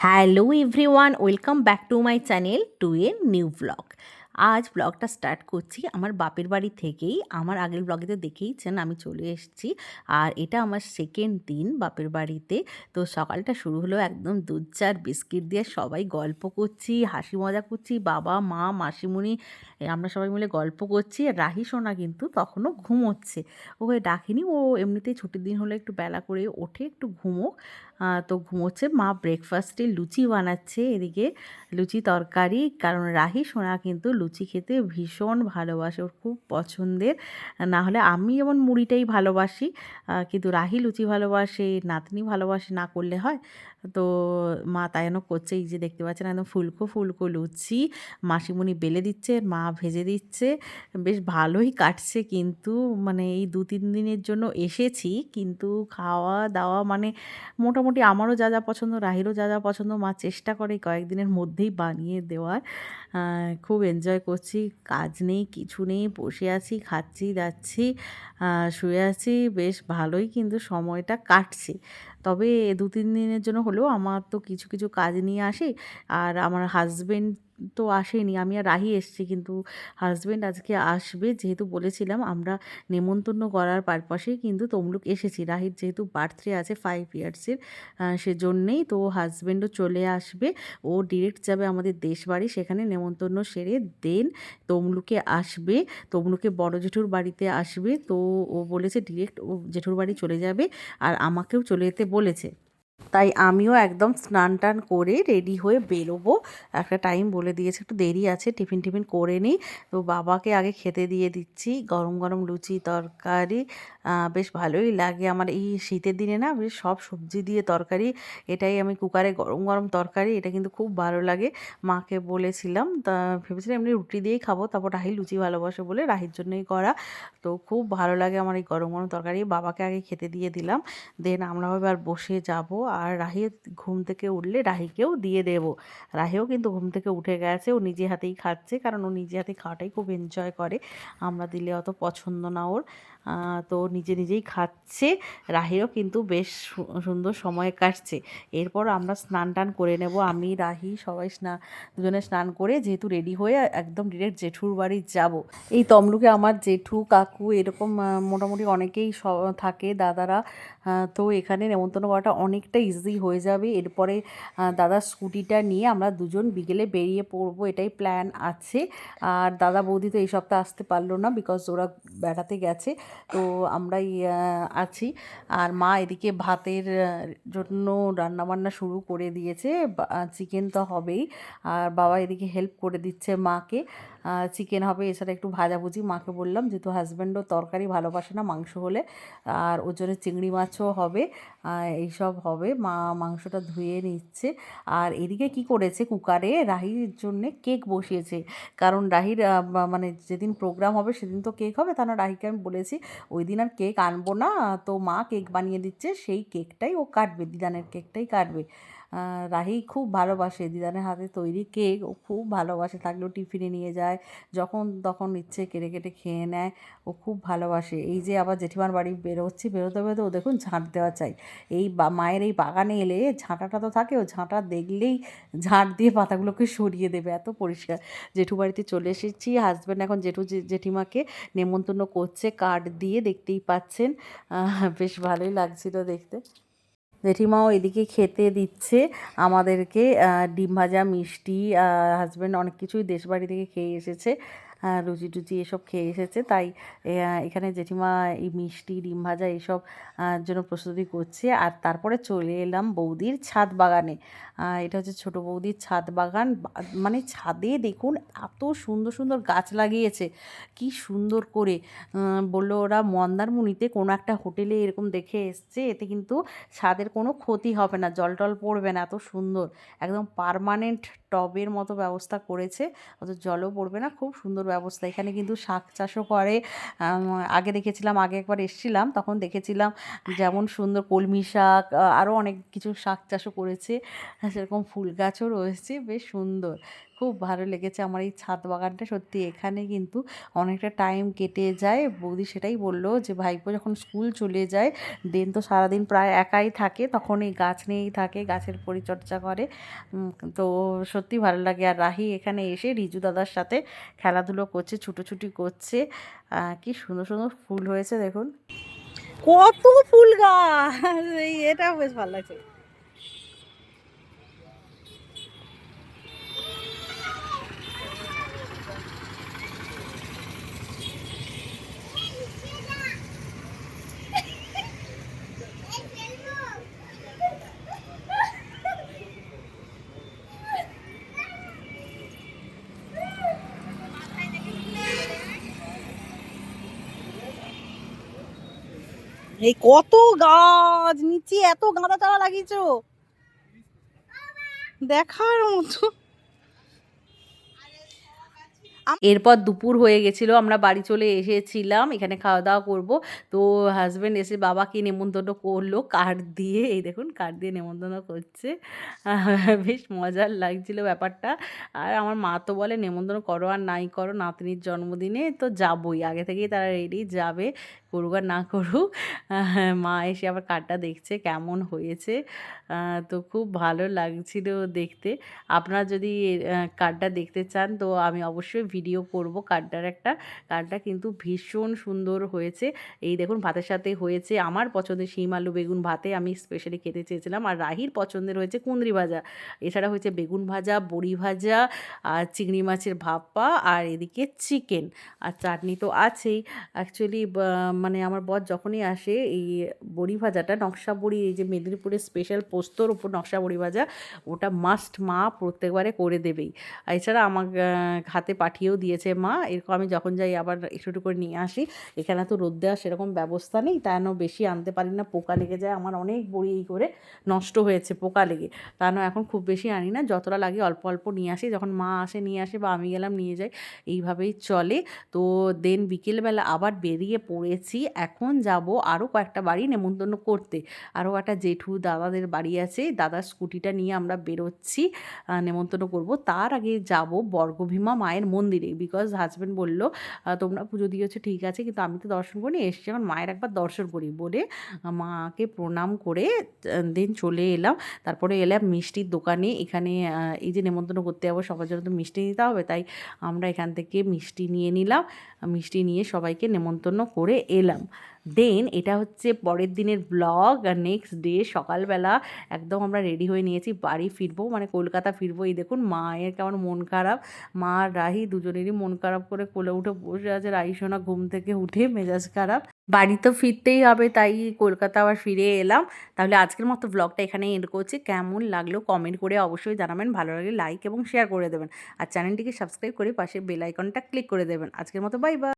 Hello everyone welcome back to my channel to a new blog আজ ব্লগটা start করছি আমার বাপের বাড়ি থেকেই। আমার আগের ব্লগে তো দেখেইছেন আমি চলে এসেছি। আর এটা আমার সেকেন্ড দিন বাপের বাড়িতে। তো সকালটা শুরু হলো একদম দুধ চার বিস্কিট দিয়ে সবাই গল্প করছি, হাসি মজা করছি। বাবা, মা, মাসিমণি আমরা সবাই মিলে গল্প করছি। আর রাহি, সোনা কিন্তু তখনও ঘুমোচ্ছে। ওকে ডাকিনি, ও এমনিতেই ছুটির দিন হলে একটু বেলা করে ওঠে, একটু ঘুমোক। তো ঘুমোচ্ছে। মা ব্রেকফাস্টে লুচি বানাচ্ছে এদিকে। লুচি তরকারি, কারণ রাহি সোনা কিন্তু লুচি খেতে ভীষণ ভালোবাসে, ওর খুব পছন্দের। না হলে আমি যেমন মুড়িটাই ভালোবাসি। কিন্তু রাহি লুচি ভালোবাসে, নাতনি ভালোবাসে, না করলে হয়। তো মা তাই যেন করছে, এই যে দেখতে পাচ্ছেন একদম ফুলকো ফুলকো লুচি। মাসিমণি বেলে দিচ্ছে, মা ভেজে দিচ্ছে। বেশ ভালোই কাটছে কিন্তু মানে এই দু তিন দিনের জন্য এসেছি, কিন্তু খাওয়া দাওয়া মানে মোটামুটি আমারও যা যা পছন্দ, রাহিরও যা যা পছন্দ, মা চেষ্টা করে কয়েকদিনের মধ্যেই বানিয়ে দেওয়ার। খুব এনজয় করছি, কাজ নেই, কিছু নেই, বসে আছি, খাচ্ছি যাচ্ছি শুয়ে আছি, বেশ ভালোই কিন্তু সময়টা কাটছে। তবে দু, তিন দিনের জন্য হলেও আমার তো কিছু কিছু কাজ নিয়ে আসি। আর আমার হাজবেন্ড তো আসেনি। আমি আর রাহি এসেছি কিন্তু হাজবেন্ড আজকে আসবে। যেহেতু বলেছিলাম আমরা নেমন্তন্ন করার পারপাসেই কিন্তু তমলুক এসেছি। রাহির যেহেতু বার্থডে আছে ফাইভ ইয়ার্সের সেজন্যেই তো হাজবেন্ডও চলে আসবে। ও ডিরেক্ট যাবে আমাদের দেশ বাড়ি সেখানে নেমন্তন্ন সেরে দেন তমলুকে আসবে। তমলুকে বড় জেঠুর বাড়িতে আসবে। তো ও বলেছে ডিরেক্ট ও জেঠুর বাড়ি চলে যাবে আর আমাকেও চলে যেতে বলেছে। তাই আমিও একদম স্নান টান করে রেডি হয়ে বেরোবো। একটা টাইম বলে দিয়েছে, একটু দেরি আছে, টিফিন টিফিন করে নিই। তো বাবাকে আগে খেতে দিয়ে দিচ্ছি, গরম গরম লুচি তরকারি। বেশ ভালোই লাগে আমার। এই শীতের দিনে না বেশ সব সবজি দিয়ে তরকারি, এটাই আমি কুকারে গরম গরম তরকারি, এটা কিন্তু খুব ভালো লাগে। মাকে বলেছিলাম, তা ভেবেছিলাম এমনি রুটি দিয়েই খাব, তারপর রাহি লুচি ভালোবাসে বলে রাহির জন্যই করা। তো খুব ভালো লাগে আমার এই গরম গরম তরকারি। বাবাকে আগে খেতে দিয়ে দিলাম, দেন আমরাও এবার বসে যাব। আর রাহি ঘুম থেকে উঠলে রাহিকেও দিয়ে দেব। রাহিও কিন্তু ঘুম থেকে উঠে গেছে, ও নিজে হাতেই খাচ্ছে, কারণ ও নিজে হাতে খাওয়াটাই খুব এনজয় করে। আমরা দিলে অত পছন্দ না ওর। তো নিজে নিজেই খাচ্ছে। রাহিও কিন্তু বেশ সুন্দর সময় কাটছে। এরপর আমরা স্নান টান করে নেব। আমি, রাহি সবাই স্নান দুজনে স্নান করে যেহেতু রেডি হয়ে একদম ডিরেক্ট জেঠুর বাড়ি যাব। এই তমলুকে আমার জেঠু, কাকু এরকম মোটামুটি অনেকেই থাকে দাদারা। তো এখানে নেমন্তন্ন করাটা অনেকটা ইজি হয়ে যাবে। এরপরে দাদার স্কুটিটা নিয়ে আমরা দুজন বিকেলে বেরিয়ে পড়ব, এটাই প্ল্যান আছে। আর দাদা বৌদি তো এই সপ্তাহে আসতে পারল না বিকজ ওরা বেড়াতে গেছে। তো আমরাই আছি। আর মা এদিকে ভাতের জন্য রান্নাবান্না শুরু করে দিয়েছে। চিকেন তো হবেই। আর বাবা এদিকে হেল্প করে দিচ্ছে মাকে। চিকেন হবে, এছাড়া একটু ভাজাভুজি। মাকে বললাম যেহেতু হাজব্যান্ডও তরকারি ভালোবাসে না মাংস হলে? আর ওর জন্য চিংড়ি মাছও হবে এইসব হবে। মা মাংসটা ধুয়ে নিচ্ছে। আর এদিকে কি করেছে কুকারে? রাহির জন্য কেক বসিয়েছে। কারণ রাহির মানে যেদিন প্রোগ্রাম হবে, সেদিন তো কেক হবে। তা না, রাহিকে আমি বলেছি, ওই দিন আর কেক আনব না। তো মা কেক বানিয়ে দিচ্ছে, সেই কেকটাই ও কাটবে, দিদানের কেকটাই কাটবে। রাহি খুব ভালোবাসে, দিদানের হাতে তৈরি কেক, ও খুব ভালোবাসে, থাকলেও টিফিনে নিয়ে যায়, যখন তখন ইচ্ছে কেটে কেটে খেয়ে নেয়, ও খুব ভালোবাসে। এই যে আবার জেঠিমার বাড়ি বেরোচ্ছি, বেরোতে বেরোতে ও দেখুন ঝাঁট দেওয়া চাই। এই বা- মায়ের এই বাগানে এলে ঝাঁটাটা তো থাকে, ও ঝাঁটা দেখলেই ঝাঁট দিয়ে পাতাগুলোকে সরিয়ে দেবে, এত পরিষ্কার। জেঠু বাড়িতে চলে এসেছি হাজব্যান্ড এখন জেঠু জেঠিমাকে নেমন্তন্ন করছে কার্ড দিয়ে দেখতেই পাচ্ছেন। বেশ ভালোই লাগছিল দেখতে। জেঠিমাও এদিকে খেতে দিচ্ছে। আমাদেরকে ডিম ভাজা, মিষ্টি হাজব্যান্ড অনেক কিছুই দেশবাড়ি থেকে খেয়ে এসেছে। লুচি টুচি এসব খেয়ে এসেছে। তাই এখানে জেঠিমা এই মিষ্টি ডিম ভাজা এইসব আহ, জন্য প্রস্তুতি করছে। আর তারপরে চলে এলাম বৌদির ছাদ বাগানে। এটা হচ্ছে ছোট বৌদির ছাদ বাগান। মানে ছাদে দেখুন এত সুন্দর সুন্দর গাছ লাগিয়েছে। কি সুন্দর করে বলল ওরা মন্দারমণিতে কোনো একটা হোটেলে এরকম দেখে এসছে। এতে কিন্তু ছাদের কোনো ক্ষতি হবে না জল টল পড়বে না এত সুন্দর। একদম পারমানেন্ট টবের মতো ব্যবস্থা করেছে। অত জলও পড়বে না, খুব সুন্দর ব্যবস্থা। এখানে কিন্তু শাক চাষও করে। আগে দেখেছিলাম, আগে একবার এসেছিলাম, তখন দেখেছিলাম যেমন সুন্দর কলমি শাক আরও অনেক কিছু শাক চাষও করেছে। সেরকম ফুল গাছও রয়েছে, বেশ সুন্দর। খুব ভালো লেগেছে আমার এই ছাদ বাগানটা। সত্যি এখানে কিন্তু অনেকটা টাইম কেটে যায়। বৌদি সেটাই বলল যে, ভাইপো যখন স্কুল চলে যায়, দেন তো সারাদিন প্রায় একাই থাকে, তখন এই গাছ নিয়েই থাকে, গাছের পরিচর্যা করে। তো সত্যি ভালো লাগে। আর রাহি এখানে এসে রিজু দাদার সাথে খেলাধুলো করছে, ছুটোছুটি করছে। কি সুন্দর সুন্দর ফুল হয়েছে দেখুন। কত ফুল গাছ! এটা বেশ ভালো লাগছে। এই কত গাছ নিচে এত গাঁদা চারা লাগিয়েছো। দেখার মতো। এরপর দুপুর হয়ে গেছিল, আমরা বাড়ি চলে এসেছিলাম, এখানে খাওয়া দাওয়া করব। তো হাজব্যান্ড এসে বাবাকে নেমন্তন্ন করল কার্ড দিয়ে, এই দেখুন কার্ড দিয়ে নেমন্তন্ন করছে। বেশ মজার লাগছিল ব্যাপারটা। আর আমার মা তো বলে, নেমন্তন্ন করো আর নাই করো, নাতনির জন্মদিনে তো যাবই, আগে থেকেই তারা রেডি যাবে, করুক আর না করুক। মা এসে আবার কার্ডটা দেখছে, কেমন হয়েছে। তো খুব ভালো লাগছিল দেখতে। আপনারা যদি কার্ডটা দেখতে চান, তো আমি অবশ্যই ভিডিও করব। কার্ডটার একটা কার্ডটা কিন্তু ভীষণ সুন্দর হয়েছে। এই দেখুন, ভাতের সাথে হয়েছে আমার পছন্দের শিম আলু বেগুন ভাতে। আমি স্পেশালি খেতে চেয়েছিলাম। আর রাহির পছন্দের হয়েছে কুঁদরি ভাজা। এছাড়া হয়েছে বেগুন ভাজা, বড়ি ভাজা, আর চিংড়ি মাছের ভাপা, আর এদিকে চিকেন আর চাটনি তো আছেই। অ্যাকচুয়ালি মানে আমার বর যখনই আসে, এই বড়ি ভাজাটা, নকশা বড়ি, এই যে মেদিনীপুরের স্পেশাল পোস্তর উপর নকশা বড়ি ভাজা, ওটা মাস্ট মা প্রত্যেকবারে করে দেবেই। এছাড়া আমার হাতে পাঠিয়েও দিয়েছে, মা, এরকম আমি যখন যাই আবার একটু একটু করে নিয়ে আসি। এখানে তো রোদ দেওয়ার সেরকম ব্যবস্থা নেই তাই বেশি আনতে পারি না। পোকা লেগে যায়, আমার অনেক বড়ি এই করে নষ্ট হয়েছে পোকা লেগে। তা জন্য এখন খুব বেশি আনি না, যতটা লাগে অল্প অল্প নিয়ে আসি। যখন মা আসে, নিয়ে আসে বা আমি গেলাম, নিয়ে যাই, এইভাবেই চলে। তো দেন বিকেলবেলা আবার বেরিয়ে পড়েছি। এখন যাব আরও কয়েকটা বাড়ি নেমন্তন্ন করতে। আরও একটা জেঠু দাদাদের বাড়ি আছে দাদার স্কুটিটা নিয়ে আমরা বেরোচ্ছি নেমন্তন্ন করব। তার আগে যাব বর্গভীমা মায়ের মন্দিরে। বিকজ হাজব্যান্ড বলল তোমরা পুজো দিয়েছ, ঠিক আছে, কিন্তু আমি তো দর্শন করিনি, এসছি আমার মায়ের একবার দর্শন করি। বলে মাকে প্রণাম করে দিন চলে এলাম। তারপরে এলাম মিষ্টির দোকানে। এখানে এই যে নেমন্তন্ন করতে যাব, সবার জন্য তো মিষ্টি নিতে হবে, তাই আমরা এখান থেকে মিষ্টি নিয়ে নিলাম। মিষ্টি নিয়ে সবাইকে নেমন্তন্ন করে এলাম। দেন এটা হচ্ছে পরের দিনের ব্লগ আর নেক্সট ডে সকালবেলা একদম আমরা রেডি হয়ে নিয়েছি, বাড়ি ফিরবো মানে কলকাতা ফিরবো। এই দেখুন, মায়ের কেমন মন খারাপ। মা আর রাহি দুজনেরই মন খারাপ করে কোলে উঠে বসে আছে। রাহি সোনা ঘুম থেকে উঠে মেজাজ খারাপ। বাড়ি তো ফিরতেই হবে, তাই কলকাতা আবার ফিরে এলাম। তাহলে আজকের মতো ব্লগটা এখানে এন্ড করছি। কেমন লাগল কমেন্ট করে অবশ্যই জানাবেন। ভালো লাগলে লাইক এবং শেয়ার করে দেবেন। আর চ্যানেলটিকে সাবস্ক্রাইব করে পাশে বেল আইকনটা ক্লিক করে দেবেন। আজকের মতো বাই বাই